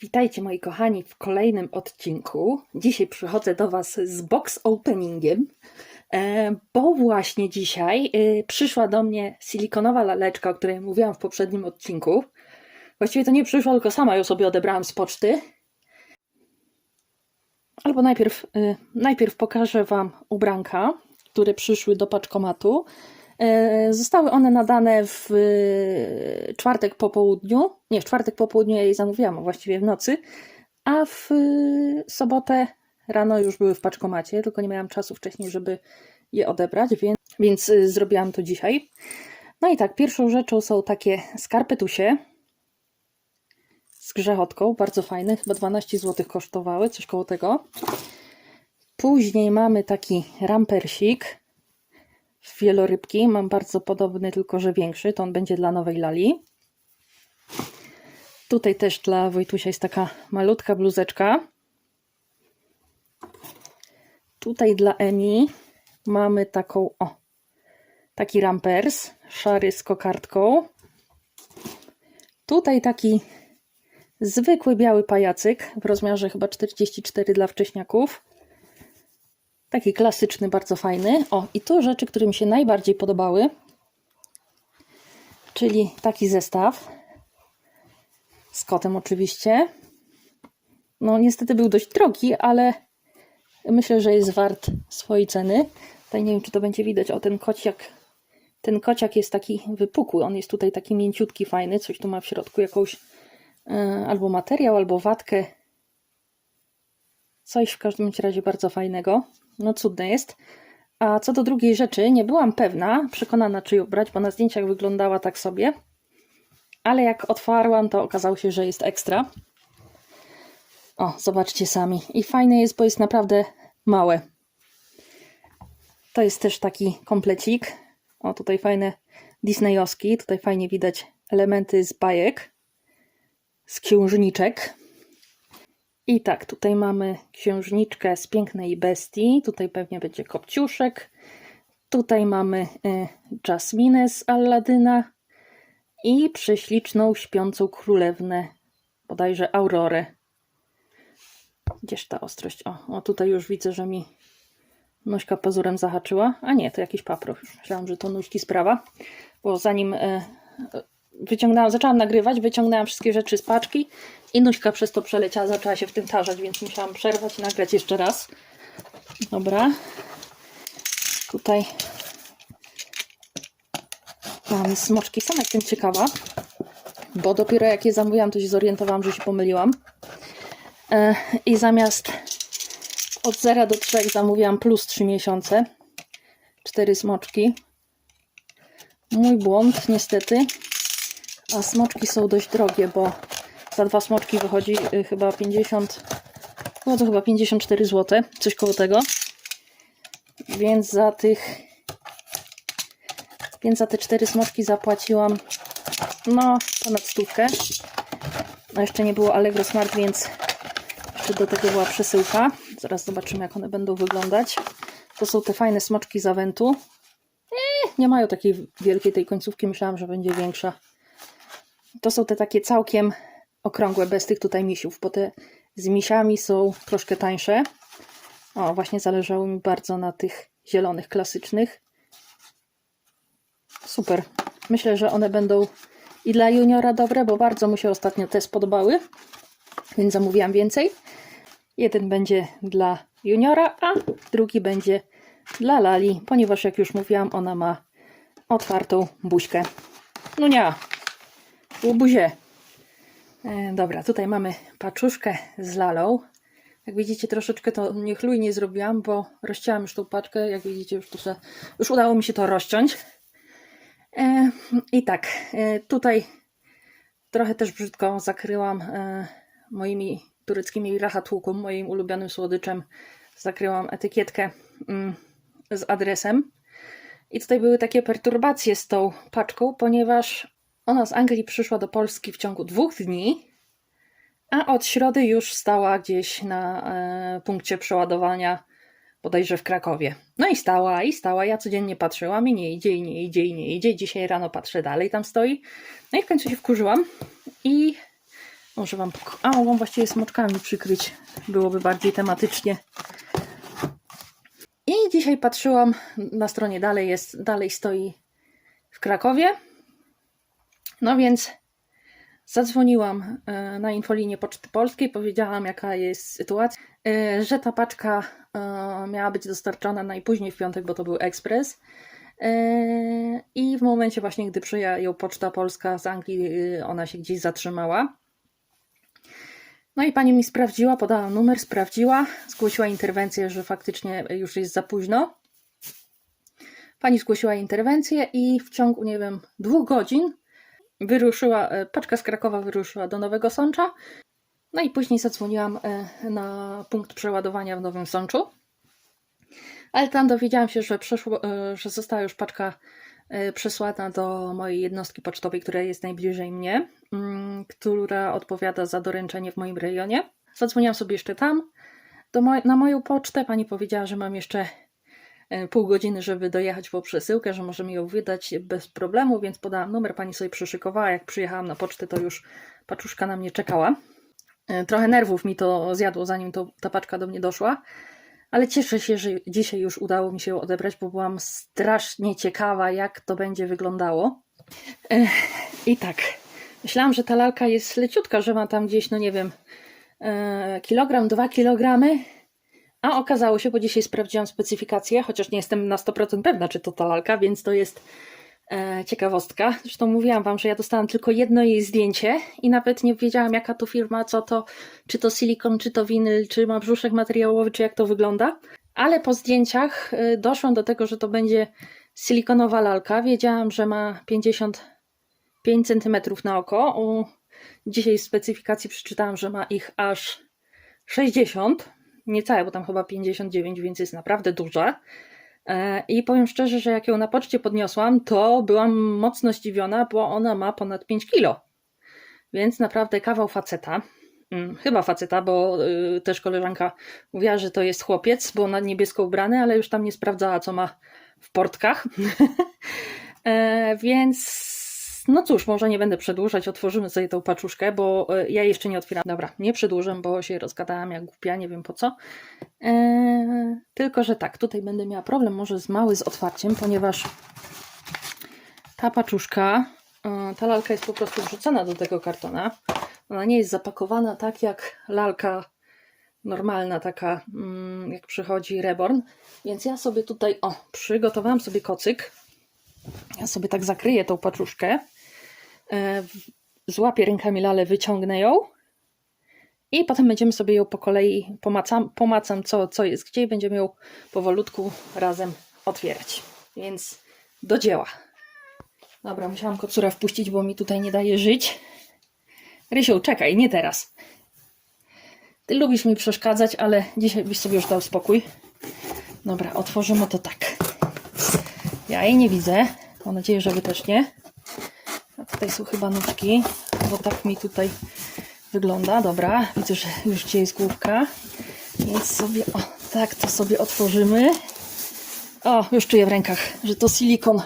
Witajcie moi kochani w kolejnym odcinku. Dzisiaj przychodzę do Was z box openingiem, e, bo właśnie dzisiaj e, przyszła do mnie silikonowa laleczka, o której mówiłam w poprzednim odcinku. Właściwie to nie przyszła, tylko sama ją sobie odebrałam z poczty. Albo najpierw, e, najpierw pokażę Wam ubranka, które przyszły do paczkomatu. E, Zostały one nadane w e, czwartek po południu. Nie, w czwartek po południu ja je zamówiłam, a właściwie w nocy. A w e, sobotę rano już były w paczkomacie, tylko nie miałam czasu wcześniej, żeby je odebrać, więc, więc zrobiłam to dzisiaj. No i tak, pierwszą rzeczą są takie skarpetusie z grzechotką, bardzo fajne, chyba 12 zł kosztowały, coś koło tego. Później mamy taki rampersik wielorybki. Mam bardzo podobny, tylko że większy. To on będzie dla nowej lali. Tutaj też dla Wojtusia jest taka malutka bluzeczka. Tutaj dla Emi mamy taką, o, taki rampers, szary z kokardką. Tutaj taki zwykły biały pajacyk w rozmiarze chyba 44 dla wcześniaków. Taki klasyczny, bardzo fajny. O, i tu rzeczy, które mi się najbardziej podobały. Czyli taki zestaw. Z kotem oczywiście. No niestety był dość drogi, ale myślę, że jest wart swojej ceny. Tutaj nie wiem, czy to będzie widać. O, ten kociak. Ten kociak jest taki wypukły. On jest tutaj taki mięciutki, fajny. Coś tu ma w środku, jakąś e, albo materiał, albo watkę. Coś w każdym razie bardzo fajnego. No cudne jest. A co do drugiej rzeczy, nie byłam pewna, przekonana czy ją brać, bo na zdjęciach wyglądała tak sobie. Ale jak otwarłam, to okazało się, że jest ekstra. O, zobaczcie sami. I fajne jest, bo jest naprawdę małe. To jest też taki komplecik. O, tutaj fajne disneyowski. Tutaj fajnie widać elementy z bajek, z księżniczek. I tak, tutaj mamy księżniczkę z pięknej bestii. Tutaj pewnie będzie kopciuszek. Tutaj mamy y, Jasminę z Alladyna i prześliczną śpiącą królewnę, bodajże Aurorę. Gdzież ta ostrość? O, o, tutaj już widzę, że mi nóżka pazurem zahaczyła. A nie, to jakiś paproch. Myślałam, że to nóżki sprawa, bo zanim y, wyciągnęłam, zaczęłam nagrywać, wyciągnęłam wszystkie rzeczy z paczki i nóżka przez to przeleciała, zaczęła się w tym tarzać, więc musiałam przerwać i nagrać jeszcze raz. Dobra. Tutaj mamy smoczki. Sama jestem ciekawa, bo dopiero jak je zamówiłam, to się zorientowałam, że się pomyliłam. E, I zamiast od 0 do 3 zamówiłam plus 3 miesiące. Cztery smoczki. Mój błąd, niestety. A smoczki są dość drogie, bo za dwa smoczki wychodzi y, chyba 50, no to chyba 54 zł, coś koło tego. Więc za tych, więc za te cztery smoczki zapłaciłam no ponad stówkę. A jeszcze nie było Allegro Smart, więc jeszcze do tego była przesyłka. Zaraz zobaczymy, jak one będą wyglądać. To są te fajne smoczki z Aventu. Eh, nie mają takiej wielkiej tej końcówki, myślałam, że będzie większa. To są te takie całkiem okrągłe, bez tych tutaj misiów, bo te z misiami są troszkę tańsze. O, właśnie zależało mi bardzo na tych zielonych, klasycznych. Super. Myślę, że one będą i dla juniora dobre, bo bardzo mu się ostatnio te spodobały, więc zamówiłam więcej. Jeden będzie dla juniora, a drugi będzie dla Lali, ponieważ jak już mówiłam, ona ma otwartą buźkę. No nie, łobuzie. E, dobra, tutaj mamy paczuszkę z lalą. Jak widzicie, troszeczkę to niechlujnie zrobiłam, bo rozcięłam już tą paczkę. Jak widzicie, już, tu już udało mi się to rozciąć. E, I tak, e, tutaj trochę też brzydko zakryłam e, moimi tureckimi rachatłukum, moim ulubionym słodyczem. Zakryłam etykietkę mm, z adresem. I tutaj były takie perturbacje z tą paczką, ponieważ ona z Anglii przyszła do Polski w ciągu dwóch dni, a od środy już stała gdzieś na e, punkcie przeładowania, bodajże w Krakowie. No i stała, i stała. Ja codziennie patrzyłam i nie idzie, i nie idzie, i nie idzie. Dzisiaj rano patrzę dalej, tam stoi. No i w końcu się wkurzyłam i Może wam. A, mogłam właściwie smoczkami przykryć. Byłoby bardziej tematycznie. I dzisiaj patrzyłam na stronie dalej jest, dalej stoi w Krakowie. No więc zadzwoniłam e, na infolinię Poczty Polskiej, powiedziałam jaka jest sytuacja, e, że ta paczka e, miała być dostarczona najpóźniej w piątek, bo to był ekspres. I w momencie właśnie, gdy przyjechał Poczta Polska z Anglii, ona się gdzieś zatrzymała. No i pani mi sprawdziła, podała numer, sprawdziła, zgłosiła interwencję, że faktycznie już jest za późno. Pani zgłosiła interwencję i w ciągu, nie wiem, dwóch godzin wyruszyła, e, paczka z Krakowa wyruszyła do Nowego Sącza. No i później zadzwoniłam e, na punkt przeładowania w Nowym Sączu. Ale tam dowiedziałam się, że, przeszło, e, że została już paczka przesłana do mojej jednostki pocztowej, która jest najbliżej mnie, mm, która odpowiada za doręczenie w moim rejonie. Zadzwoniłam sobie jeszcze tam moj- na moją pocztę. Pani powiedziała, że mam jeszcze pół godziny, żeby dojechać po przesyłkę, że może mi ją wydać bez problemu, więc podałam numer, pani sobie przyszykowała. Jak przyjechałam na pocztę, to już paczuszka na mnie czekała. E, Trochę nerwów mi to zjadło, zanim to, ta paczka do mnie doszła, ale cieszę się, że dzisiaj już udało mi się ją odebrać, bo byłam strasznie ciekawa, jak to będzie wyglądało. Ech, I tak, myślałam, że ta lalka jest leciutka, że ma tam gdzieś, no nie wiem, e, kilogram, dwa kilogramy, a okazało się, bo dzisiaj sprawdziłam specyfikację, chociaż nie jestem na 100% pewna, czy to ta lalka, więc to jest e, ciekawostka. Zresztą mówiłam Wam, że ja dostałam tylko jedno jej zdjęcie i nawet nie wiedziałam, jaka to firma, co to, czy to silikon, czy to winyl, czy ma brzuszek materiałowy, czy jak to wygląda. Ale po zdjęciach e, doszłam do tego, że to będzie silikonowa lalka. Wiedziałam, że ma 55 cm na oko. U, dzisiaj w specyfikacji przeczytałam, że ma ich aż 60 niecałe, bo tam chyba 59, więc jest naprawdę duża. E, I powiem szczerze, że jak ją na poczcie podniosłam, to byłam mocno zdziwiona, bo ona ma ponad 5 kilo. Więc naprawdę kawał faceta. Mm, Chyba faceta, bo y, też koleżanka mówiła, że to jest chłopiec, bo na niebiesko ubrany, ale już tam nie sprawdzała, co ma w portkach. e, więc no cóż, może nie będę przedłużać, otworzymy sobie tą paczuszkę, bo e, ja jeszcze nie otwieram. Dobra, nie przedłużę, bo się rozgadałam jak głupia, nie wiem po co. Eee, tylko, że tak, tutaj będę miała problem może z mały z otwarciem, ponieważ ta paczuszka, e, ta lalka jest po prostu wrzucona do tego kartona. Ona nie jest zapakowana tak jak lalka normalna, taka mm, jak przychodzi Reborn. Więc ja sobie tutaj, o, przygotowałam sobie kocyk. Ja sobie tak zakryję tą paczuszkę. E, złapię rękami lalę, wyciągnę ją. I potem będziemy sobie ją po kolei pomacam, pomacam co, co jest gdzie i będziemy ją powolutku razem otwierać. Więc do dzieła. Dobra, musiałam kocura wpuścić, bo mi tutaj nie daje żyć. Rysiu, czekaj, nie teraz. Ty lubisz mi przeszkadzać, ale dzisiaj byś sobie już dał spokój. Dobra, otworzymy to tak. Ja jej nie widzę. Mam nadzieję, że wy też nie. Tutaj są chyba nóżki, bo tak mi tutaj wygląda. Dobra, widzę, że już gdzie jest główka. Więc sobie, o, tak to sobie otworzymy. O, już czuję w rękach, że to silikon.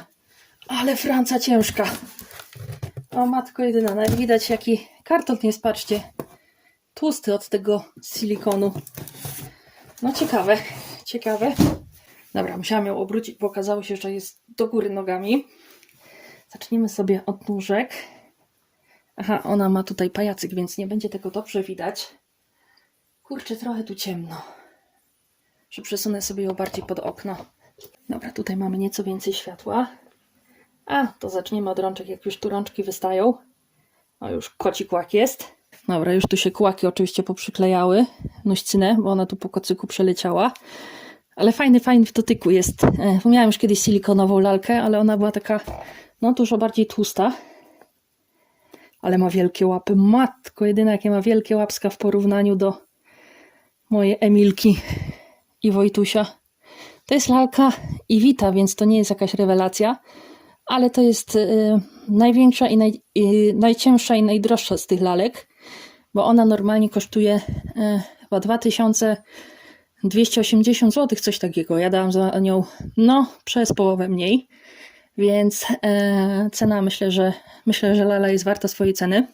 Ale franca ciężka. O matko jedyna, nawet widać jaki karton jest, patrzcie. Tłusty od tego silikonu. No ciekawe, ciekawe. Dobra, musiałam ją obrócić, bo okazało się, że jest do góry nogami. Zacznijmy sobie od nóżek. Aha, ona ma tutaj pajacyk, więc nie będzie tego dobrze widać. Kurczę, trochę tu ciemno. Że przesunę sobie ją bardziej pod okno. Dobra, tutaj mamy nieco więcej światła. A, to zaczniemy od rączek, jak już tu rączki wystają. O, już koci kłak jest. Dobra, już tu się kłaki oczywiście poprzyklejały. Noścynę, bo ona tu po kocyku przeleciała. Ale fajny, fajny w dotyku jest. E, Miałam już kiedyś silikonową lalkę, ale ona była taka, no dużo bardziej tłusta. Ale ma wielkie łapy. Matko, jedyna jakie ma wielkie łapska w porównaniu do mojej Emilki i Wojtusia. To jest lalka Iwita, więc to nie jest jakaś rewelacja, ale to jest e, największa i naj, e, najcięższa i najdroższa z tych lalek, bo ona normalnie kosztuje e, chyba 2280 zł, coś takiego. Ja dałam za nią, no, przez połowę mniej, więc e, cena myślę, że myślę, że lala jest warta swojej ceny.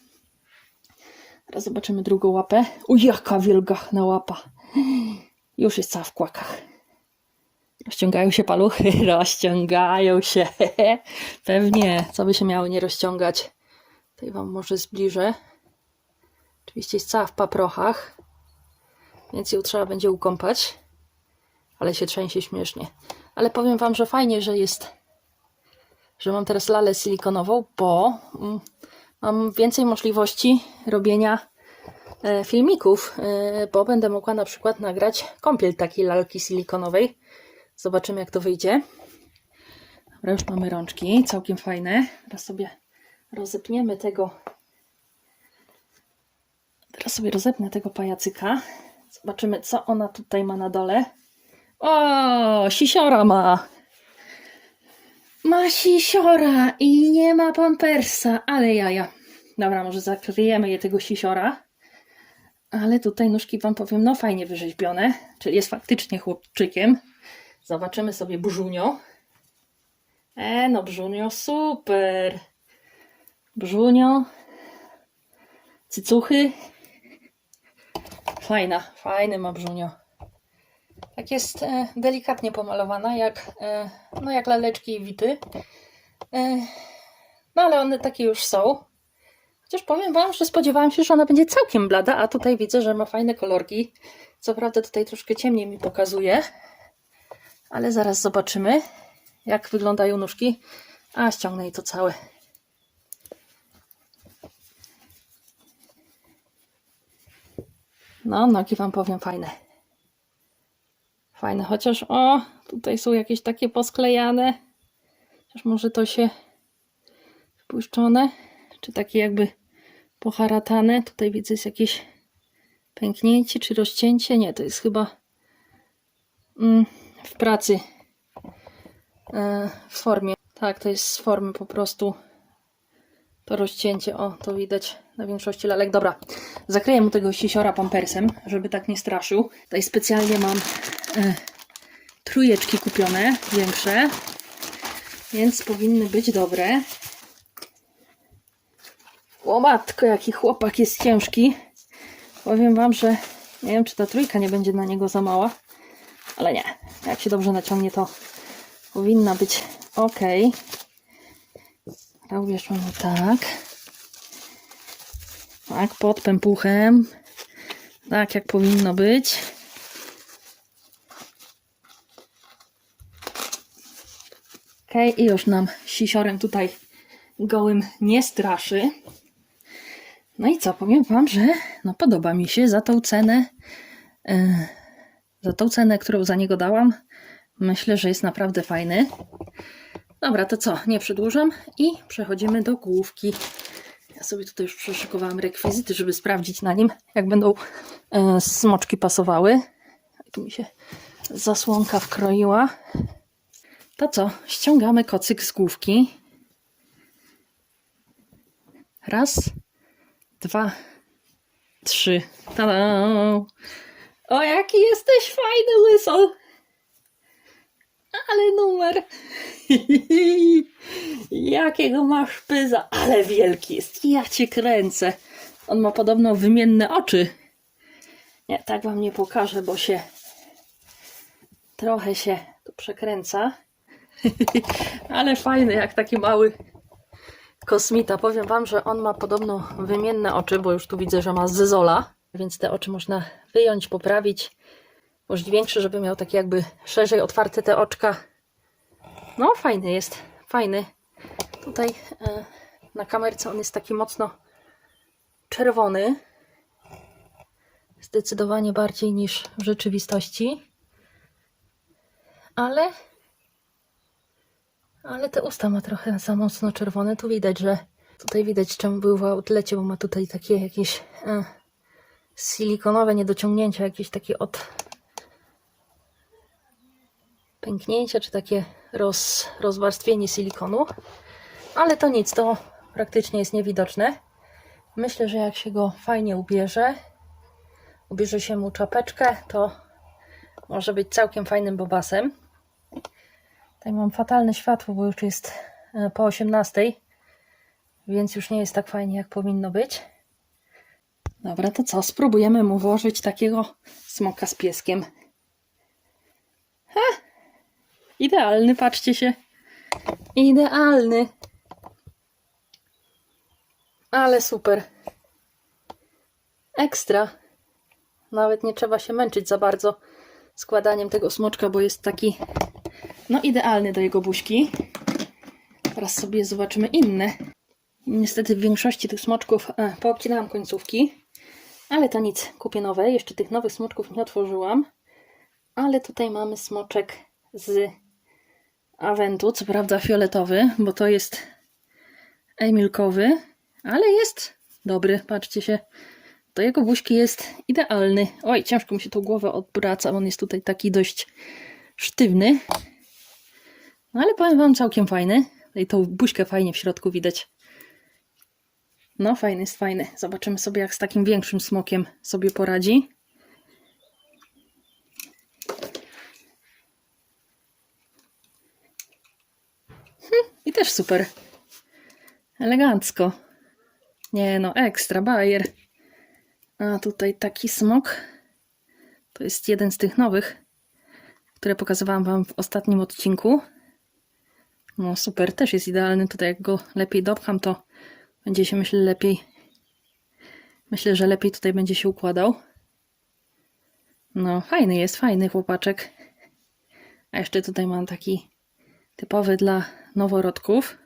Teraz zobaczymy drugą łapę. O, jaka wielgachna łapa. Już jest cała w kłakach. Rozciągają się paluchy? Rozciągają się. Pewnie. Co by się miało nie rozciągać? Tutaj Wam może zbliżę. Oczywiście jest cała w paprochach, więc ją trzeba będzie ukąpać. Ale się trzęsie śmiesznie. Ale powiem Wam, że fajnie, że jest, że mam teraz lalę silikonową, bo mm, mam więcej możliwości robienia e, filmików, e, bo będę mogła na przykład nagrać kąpiel takiej lalki silikonowej. Zobaczymy, jak to wyjdzie. Dobra, już mamy rączki, całkiem fajne. Teraz sobie rozepniemy tego. Teraz sobie rozepnę tego pajacyka. Zobaczymy, co ona tutaj ma na dole. O, sisiora ma. Ma sisiora i nie ma pampersa, ale jaja. Dobra, może zakryjemy je tego sisiora. Ale tutaj nóżki wam powiem, no fajnie wyrzeźbione, czyli jest faktycznie chłopczykiem. Zobaczymy sobie brzunio. E, no brzunio, super. Brzunio. Cycuchy. Fajna, fajny ma brzunio. Tak jest e, delikatnie pomalowana, jak, e, no jak laleczki i wity. E, no ale one takie już są. Chociaż powiem Wam, że spodziewałam się, że ona będzie całkiem blada, a tutaj widzę, że ma fajne kolorki. Co prawda tutaj troszkę ciemniej mi pokazuje, ale zaraz zobaczymy, jak wyglądają nóżki. A, ściągnę jej to całe. No, nogi Wam powiem fajne. Fajne, chociaż o, tutaj są jakieś takie posklejane. Chociaż może to się wpuszczone, czy takie jakby poharatane. Tutaj widzę jest jakieś pęknięcie, czy rozcięcie. Nie, to jest chyba mm, w pracy. E, w formie. Tak, to jest z formy po prostu to rozcięcie. O, to widać na większości lalek. Dobra, zakryję mu tego sisiora pampersem, żeby tak nie straszył. Tutaj specjalnie mam e, trójeczki kupione, większe, więc powinny być dobre. O matko, jaki chłopak jest ciężki. Powiem wam, że nie wiem, czy ta trójka nie będzie na niego za mała, ale nie. Jak się dobrze naciągnie, to powinna być ok. Uwierzmy mu tak. Tak, pod pępuchem. Tak, jak powinno być. I już nam sisiorem tutaj gołym nie straszy. No i co, powiem Wam, że no podoba mi się za tą cenę, yy, za tą cenę, którą za niego dałam. Myślę, że jest naprawdę fajny. Dobra, to co, nie przedłużam i przechodzimy do główki. Ja sobie tutaj już przeszykowałam rekwizyty, żeby sprawdzić na nim, jak będą e, smoczki pasowały. Tu mi się zasłonka wkroiła. To co, ściągamy kocyk z główki. Raz, dwa, trzy. Tada! O, jaki jesteś fajny, łyso! Ale numer! Jakiego masz pyza, ale wielki jest. Ja cię kręcę. On ma podobno wymienne oczy. Nie, tak wam nie pokażę, bo się trochę się tu przekręca. Ale fajny, jak taki mały kosmita. Powiem wam, że on ma podobno wymienne oczy, bo już tu widzę, że ma zezola, więc te oczy można wyjąć, poprawić. Może większy, żeby miał takie jakby szerzej otwarte te oczka. No, fajny jest, fajny. Tutaj e, na kamerce on jest taki mocno czerwony. Zdecydowanie bardziej niż w rzeczywistości. Ale ale te usta ma trochę za mocno czerwone. Tu widać, że tutaj widać czemu był w outlecie, bo ma tutaj takie jakieś e, silikonowe niedociągnięcia, jakieś takie od pęknięcia, czy takie roz, rozwarstwienie silikonu. Ale to nic, to praktycznie jest niewidoczne. Myślę, że jak się go fajnie ubierze, ubierze się mu czapeczkę, to może być całkiem fajnym bobasem. Tutaj mam fatalne światło, bo już jest e, po 18, więc już nie jest tak fajnie, jak powinno być. Dobra, to co? Spróbujemy mu włożyć takiego smoka z pieskiem. Ha! Idealny, patrzcie się. Idealny. Ale super. Ekstra. Nawet nie trzeba się męczyć za bardzo składaniem tego smoczka, bo jest taki no idealny do jego buźki. Teraz sobie zobaczymy inne. Niestety w większości tych smoczków e, poobcinałam końcówki, ale to nic, kupię nowe. Jeszcze tych nowych smoczków nie otworzyłam. Ale tutaj mamy smoczek z Aventu, co prawda fioletowy, bo to jest emilkowy, ale jest dobry, patrzcie się. Do jego buźki jest idealny. Oj, ciężko mi się tą głowę odwraca, on jest tutaj taki dość sztywny. No ale powiem wam, całkiem fajny. I tą buźkę fajnie w środku widać. No, fajny jest fajny. Zobaczymy sobie, jak z takim większym smokiem sobie poradzi. Hm, I też super. Elegancko. Nie no, ekstra, bajer. A tutaj taki smok. To jest jeden z tych nowych, które pokazywałam Wam w ostatnim odcinku. No super, też jest idealny. Tutaj jak go lepiej dopcham, to będzie się myślę lepiej. Myślę, że lepiej tutaj będzie się układał. No, fajny jest, fajny chłopaczek. A jeszcze tutaj mam taki typowy dla noworodków.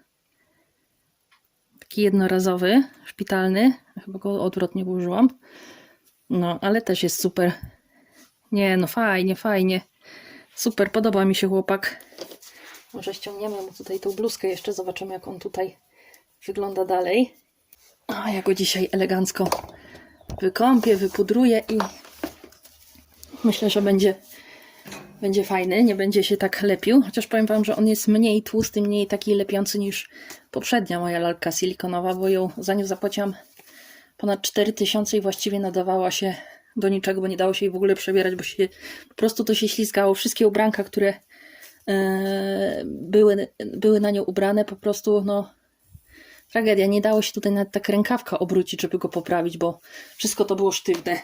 Taki jednorazowy, szpitalny. Chyba go odwrotnie użyłam. No, ale też jest super. Nie, no fajnie, fajnie. Super, podoba mi się chłopak. Może ściągniemy mu tutaj tą bluzkę jeszcze, zobaczymy jak on tutaj wygląda dalej. A ja go dzisiaj elegancko wykąpię, wypudruję i myślę, że będzie, będzie fajny, nie będzie się tak lepił. Chociaż powiem Wam, że on jest mniej tłusty, mniej taki lepiący niż poprzednia moja lalka silikonowa, bo ją za nią zapłaciłam ponad 4000 i właściwie nadawała się do niczego, bo nie dało się jej w ogóle przebierać, bo się po prostu to się ślizgało. Wszystkie ubranka, które były, były na nią ubrane, po prostu no tragedia. Nie dało się tutaj nawet tak rękawka obrócić, żeby go poprawić, bo wszystko to było sztywne.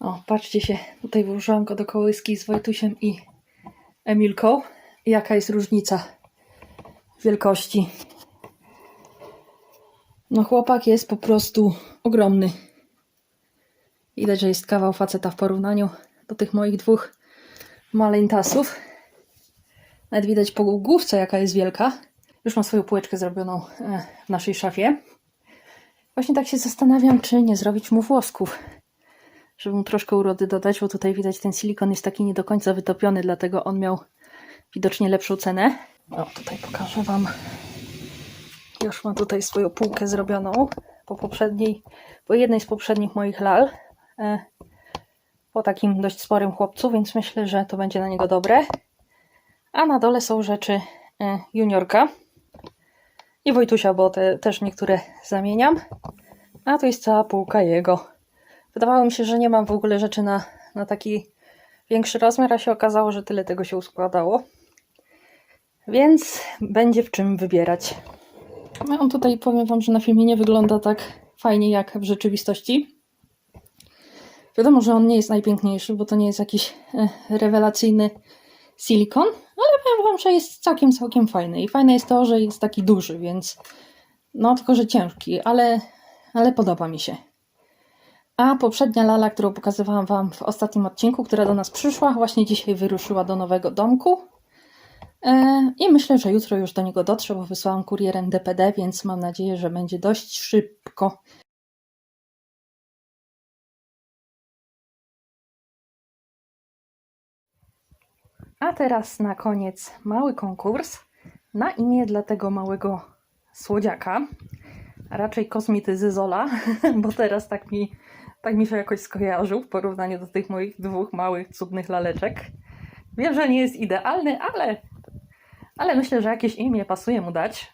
O, patrzcie się, tutaj włożyłam go do kołyski z Wojtusiem i Emilką. Jaka jest różnica wielkości. No chłopak jest po prostu ogromny. Widać, że jest kawał faceta w porównaniu do tych moich dwóch maleńtasów. Nawet widać po główce, jaka jest wielka. Już mam swoją półeczkę zrobioną e, w naszej szafie. Właśnie tak się zastanawiam, czy nie zrobić mu włosków, żeby mu troszkę urody dodać, bo tutaj widać ten silikon jest taki nie do końca wytopiony, dlatego on miał widocznie lepszą cenę. O, tutaj pokażę Wam. Już mam tutaj swoją półkę zrobioną po poprzedniej, po jednej z poprzednich moich lal. E, po takim dość sporym chłopcu, więc myślę, że to będzie na niego dobre. A na dole są rzeczy e, juniorka i Wojtusia, bo te też niektóre zamieniam. A to jest cała półka jego. Wydawało mi się, że nie mam w ogóle rzeczy na, na taki większy rozmiar, a się okazało, że tyle tego się uskładało. Więc będzie w czym wybierać. No, on tutaj powiem Wam, że na filmie nie wygląda tak fajnie jak w rzeczywistości. Wiadomo, że on nie jest najpiękniejszy, bo to nie jest jakiś e, rewelacyjny silikon, ale powiem Wam, że jest całkiem, całkiem fajny. I fajne jest to, że jest taki duży, więc no tylko, że ciężki, ale, ale podoba mi się. A poprzednia lala, którą pokazywałam Wam w ostatnim odcinku, która do nas przyszła, właśnie dzisiaj wyruszyła do nowego domku. E, I myślę, że jutro już do niego dotrze, bo wysłałam kurierem DPD, więc mam nadzieję, że będzie dość szybko. A teraz na koniec mały konkurs na imię dla tego małego słodziaka, raczej kosmityzy Zola, bo teraz tak mi, tak mi się jakoś skojarzył w porównaniu do tych moich dwóch małych, cudnych laleczek. Wiem, że nie jest idealny, ale, ale myślę, że jakieś imię pasuje mu dać.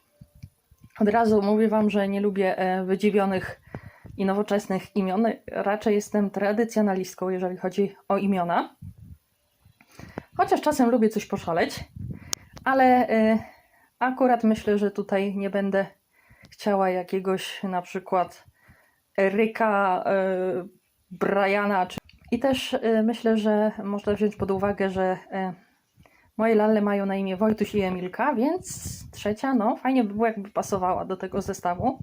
Od razu mówię Wam, że nie lubię e, wydziwionych i nowoczesnych imion. Raczej jestem tradycjonalistką, jeżeli chodzi o imiona. Chociaż czasem lubię coś poszaleć, ale y, akurat myślę, że tutaj nie będę chciała jakiegoś na przykład Eryka, e, Briana. Czy... I też e, myślę, że można wziąć pod uwagę, że moje lalle mają na imię Wojtuś i Emilka, więc trzecia, no fajnie by było, jakby pasowała do tego zestawu.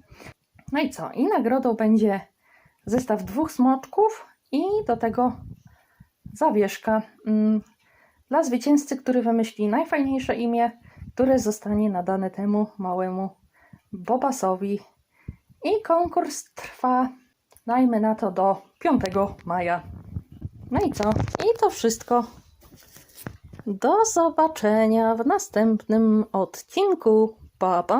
No i co? I nagrodą będzie zestaw dwóch smoczków i do tego zawieszka mm, dla zwycięzcy, który wymyśli najfajniejsze imię, które zostanie nadane temu małemu Bobasowi. I konkurs trwa, dajmy na to, do 5 maja. No i co? I to wszystko. Do zobaczenia w następnym odcinku. Pa, pa!